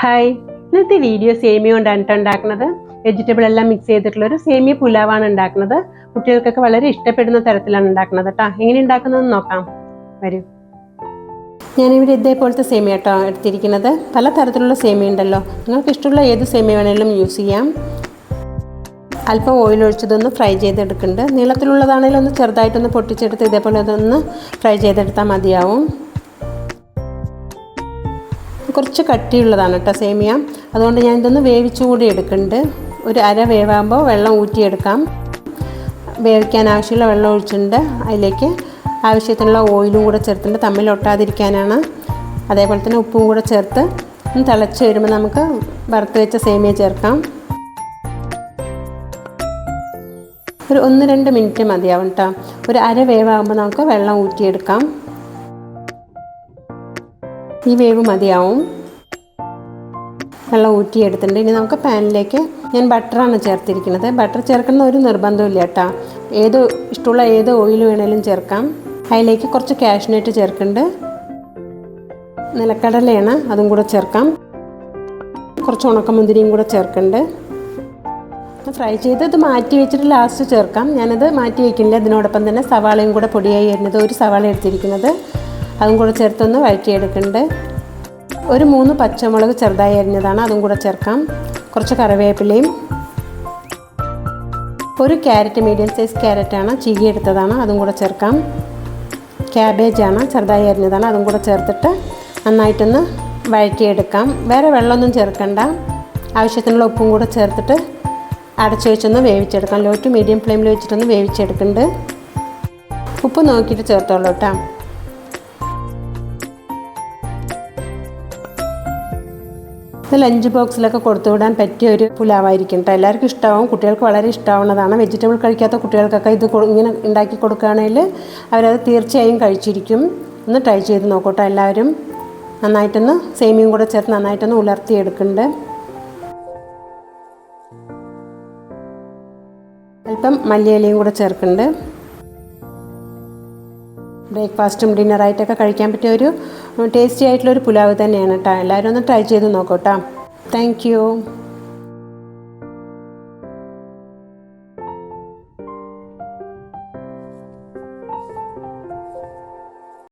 Hi ഇന്നത്തെ video സേമിയ കൊണ്ടാണ് ഉണ്ടാക്കുന്നത്. വെജിറ്റബിൾ എല്ലാം മിക്സ് ചെയ്തിട്ടുള്ള ഒരു സേമിയ പുലാവാണ് ഉണ്ടാക്കുന്നത്. കുട്ടികൾക്കൊക്കെ വളരെ ഇഷ്ടപ്പെടുന്ന തരത്തിലാണ് ഉണ്ടാക്കുന്നത് കേട്ടോ എങ്ങനെ ഉണ്ടാക്കുന്നതെന്ന് നോക്കാം. വരൂ. ഞാനിവിടെ ഇതേപോലത്തെ സേമിയ കേട്ടോ എടുത്തിരിക്കുന്നത്. പല തരത്തിലുള്ള സേമിയ ഉണ്ടല്ലോ. നിങ്ങൾക്ക് ഇഷ്ടമുള്ള ഏത് സേമിയ വേണമെങ്കിലും യൂസ് ചെയ്യാം. അല്പം ഓയിൽ ഒഴിച്ചതൊന്ന് ഫ്രൈ ചെയ്തെടുക്കുന്നുണ്ട്. നീളത്തിലുള്ളതാണെങ്കിലും ഒന്ന് ചെറുതായിട്ടൊന്ന് പൊട്ടിച്ചെടുത്ത് ഇതേപോലെ അതൊന്ന് ഫ്രൈ ചെയ്തെടുത്താൽ മതിയാവും. കുറച്ച് കട്ടിയുള്ളതാണ് കേട്ടോ സേമിയ. അതുകൊണ്ട് ഞാൻ ഇതൊന്ന് വേവിച്ചു കൂടി എടുക്കുന്നുണ്ട്. ഒരു അര വേവാകുമ്പോൾ വെള്ളം ഊറ്റിയെടുക്കാം. വേവിക്കാൻ ആവശ്യമുള്ള വെള്ളം ഒഴിച്ചിട്ടുണ്ട്. അതിലേക്ക് ആവശ്യത്തിനുള്ള ഓയിലും കൂടെ ചേർത്തിട്ടുണ്ട്. തമ്മിൽ ഒട്ടാതിരിക്കാനാണ്. അതേപോലെ തന്നെ ഉപ്പും കൂടെ ചേർത്ത് തിളച്ച് വരുമ്പോൾ നമുക്ക് വറുത്ത് വെച്ച സേമിയ ചേർക്കാം. ഒരു ഒന്ന് രണ്ട് മിനിറ്റ് മതിയാവും കേട്ടോ. ഒരു അര വേവാകുമ്പോൾ നമുക്ക് വെള്ളം ഊറ്റിയെടുക്കാം. ഈ വേവ് മതിയാവും. വെള്ളം ഊറ്റിയെടുത്തിട്ടുണ്ട് ഇനി നമുക്ക് പാനിലേക്ക് ഞാൻ ബട്ടറാണ് ചേർത്തിരിക്കുന്നത്. ബട്ടർ ചേർക്കുന്ന ഒരു നിർബന്ധമില്ല കേട്ടോ. ഏത് ഇഷ്ടമുള്ള ഏത് ഓയിൽ വേണേലും ചേർക്കാം. അതിലേക്ക് കുറച്ച് കാഷ്നട്ട് ചേർക്കുന്നുണ്ട്. നിലക്കടലയാണ് അതും കൂടെ ചേർക്കാം. കുറച്ച് ഉണക്കമുന്തിരിയും കൂടെ ചേർക്കുന്നുണ്ട്. ഫ്രൈ ചെയ്ത് മാറ്റി വെച്ചിട്ട് ലാസ്റ്റ് ചേർക്കാം. ഞാനത് മാറ്റി വയ്ക്കുന്നില്ല അതിനോടൊപ്പം തന്നെ സവാളയും കൂടെ പൊടിയായി വരുന്നത് ഒരു സവാള എടുത്തിരിക്കുന്നത്. അതും കൂടെ ചേർത്തൊന്ന് വഴറ്റിയെടുക്കുന്നുണ്ട് ഒരു മൂന്ന് പച്ചമുളക് ചെറുതായി അരിഞ്ഞതാണ് അതും കൂടെ ചേർക്കാം. കുറച്ച് കറിവേപ്പിലയും. ഒരു ക്യാരറ്റ് മീഡിയം സൈസ് ക്യാരറ്റാണ് ചീകി എടുത്തതാണ് അതും കൂടെ ചേർക്കാം. ക്യാബേജാണ് ചെറുതായി അരിഞ്ഞതാണ് അതും കൂടെ ചേർത്തിട്ട് നന്നായിട്ടൊന്ന് വഴറ്റിയെടുക്കാം. വേറെ വെള്ളമൊന്നും ചേർക്കണ്ട. ആവശ്യത്തിനുള്ള ഉപ്പും കൂടെ ചേർത്തിട്ട് അടച്ചു വെച്ചൊന്ന് വേവിച്ചെടുക്കാം. ലോ ടു മീഡിയം ഫ്ലെയിമിൽ വെച്ചിട്ടൊന്ന് വേവിച്ചെടുക്കുന്നുണ്ട് ഉപ്പ് നോക്കിയിട്ട് ചേർത്തോളൂ കേട്ടോ. ഇത് ലഞ്ച് ബോക്സിലൊക്കെ കൊടുത്തു വിടാൻ പറ്റിയ ഒരു പുലാവായിരിക്കും കേട്ടോ. എല്ലാവർക്കും ഇഷ്ടമാവും കുട്ടികൾക്ക് വളരെ ഇഷ്ടമാവുന്നതാണ് വെജിറ്റബിൾ കഴിക്കാത്ത കുട്ടികൾക്കൊക്കെ ഇത് ഇങ്ങനെ ഉണ്ടാക്കി കൊടുക്കുകയാണെങ്കിൽ അവരത് തീർച്ചയായും കഴിച്ചിരിക്കും. ഒന്ന് ട്രൈ ചെയ്ത് നോക്കൂട്ടോ എല്ലാവരും. നന്നായിട്ടൊന്ന് സേമിയും കൂടെ ചേർത്ത് നന്നായിട്ടൊന്ന് ഉലർത്തിയെടുക്കുന്നുണ്ട് അല്പം മല്ലിയിലയും കൂടെ ചേർക്കുന്നുണ്ട് ബ്രേക്ക്ഫാസ്റ്റും ഡിന്നറായിട്ടൊക്കെ കഴിക്കാൻ പറ്റിയ ഒരു ടേസ്റ്റി ആയിട്ടുള്ള ഒരു പുലാവ് തന്നെയാണ് കേട്ടോ എല്ലാവരും ഒന്ന് ട്രൈ ചെയ്ത് നോക്കൂ കേട്ടോ താങ്ക്